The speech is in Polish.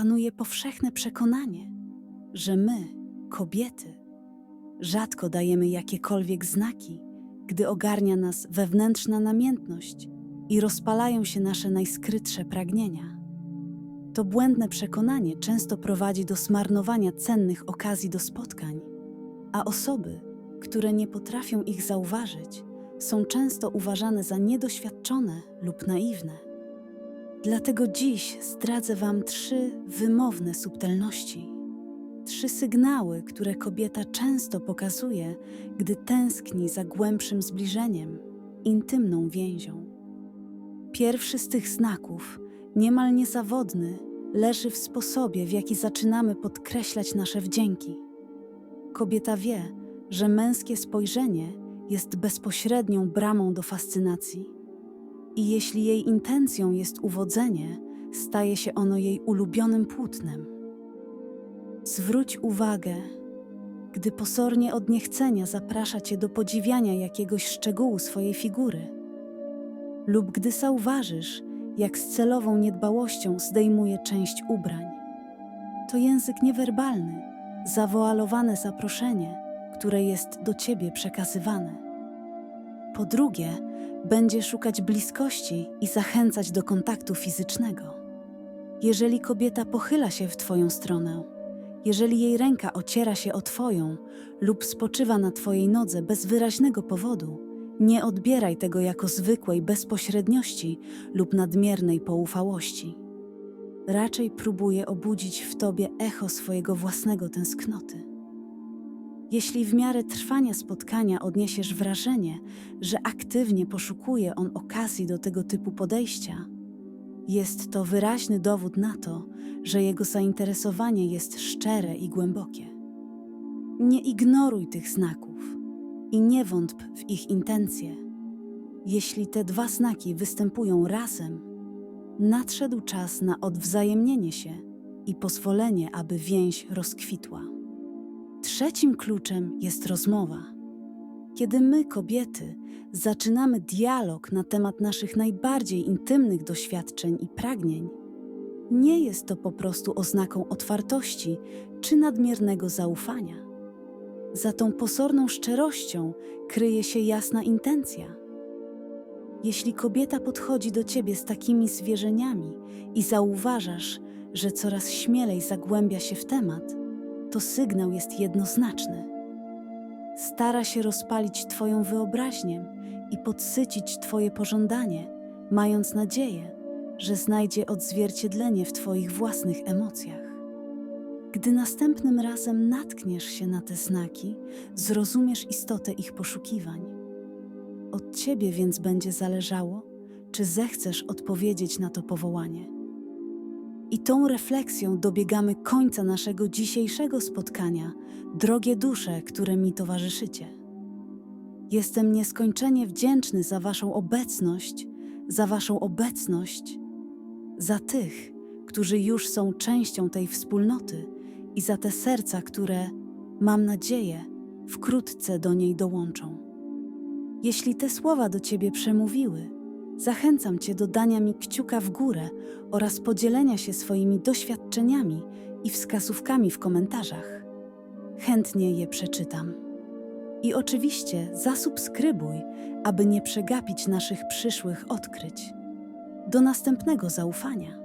panuje powszechne przekonanie, że my, kobiety, rzadko dajemy jakiekolwiek znaki, gdy ogarnia nas wewnętrzna namiętność i rozpalają się nasze najskrytsze pragnienia. To błędne przekonanie często prowadzi do zmarnowania cennych okazji do spotkań, a osoby, które nie potrafią ich zauważyć, są często uważane za niedoświadczone lub naiwne. Dlatego dziś zdradzę Wam trzy wymowne subtelności. Trzy sygnały, które kobieta często pokazuje, gdy tęskni za głębszym zbliżeniem, intymną więzią. Pierwszy z tych znaków, niemal niezawodny, leży w sposobie, w jaki zaczynamy podkreślać nasze wdzięki. Kobieta wie, że męskie spojrzenie jest bezpośrednią bramą do fascynacji. I jeśli jej intencją jest uwodzenie, staje się ono jej ulubionym płótnem. Zwróć uwagę, gdy posornie od niechcenia zaprasza cię do podziwiania jakiegoś szczegółu swojej figury, lub gdy zauważysz, jak z celową niedbałością zdejmuje część ubrań. To język niewerbalny, zawoalowane zaproszenie, które jest do ciebie przekazywane. Po drugie, będzie szukać bliskości i zachęcać do kontaktu fizycznego. Jeżeli kobieta pochyla się w Twoją stronę, jeżeli jej ręka ociera się o Twoją lub spoczywa na Twojej nodze bez wyraźnego powodu, nie odbieraj tego jako zwykłej bezpośredniości lub nadmiernej poufałości. Raczej próbuje obudzić w Tobie echo swojego własnego tęsknoty. Jeśli w miarę trwania spotkania odniesiesz wrażenie, że aktywnie poszukuje on okazji do tego typu podejścia, jest to wyraźny dowód na to, że jego zainteresowanie jest szczere i głębokie. Nie ignoruj tych znaków i nie wątp w ich intencje. Jeśli te dwa znaki występują razem, nadszedł czas na odwzajemnienie się i pozwolenie, aby więź rozkwitła. Trzecim kluczem jest rozmowa. Kiedy my, kobiety, zaczynamy dialog na temat naszych najbardziej intymnych doświadczeń i pragnień, nie jest to po prostu oznaką otwartości czy nadmiernego zaufania. Za tą posorną szczerością kryje się jasna intencja. Jeśli kobieta podchodzi do ciebie z takimi zwierzeniami i zauważasz, że coraz śmielej zagłębia się w temat, to sygnał jest jednoznaczny. Stara się rozpalić Twoją wyobraźnię i podsycić Twoje pożądanie, mając nadzieję, że znajdzie odzwierciedlenie w Twoich własnych emocjach. Gdy następnym razem natkniesz się na te znaki, zrozumiesz istotę ich poszukiwań. Od Ciebie więc będzie zależało, czy zechcesz odpowiedzieć na to powołanie. I tą refleksją dobiegamy końca naszego dzisiejszego spotkania, drogie dusze, które mi towarzyszycie. Jestem nieskończenie wdzięczny za Waszą obecność, za Waszą obecność, za tych, którzy już są częścią tej wspólnoty i za te serca, które, mam nadzieję, wkrótce do niej dołączą. Jeśli te słowa do Ciebie przemówiły, zachęcam Cię do dania mi kciuka w górę oraz podzielenia się swoimi doświadczeniami i wskazówkami w komentarzach. Chętnie je przeczytam. I oczywiście zasubskrybuj, aby nie przegapić naszych przyszłych odkryć. Do następnego zaufania.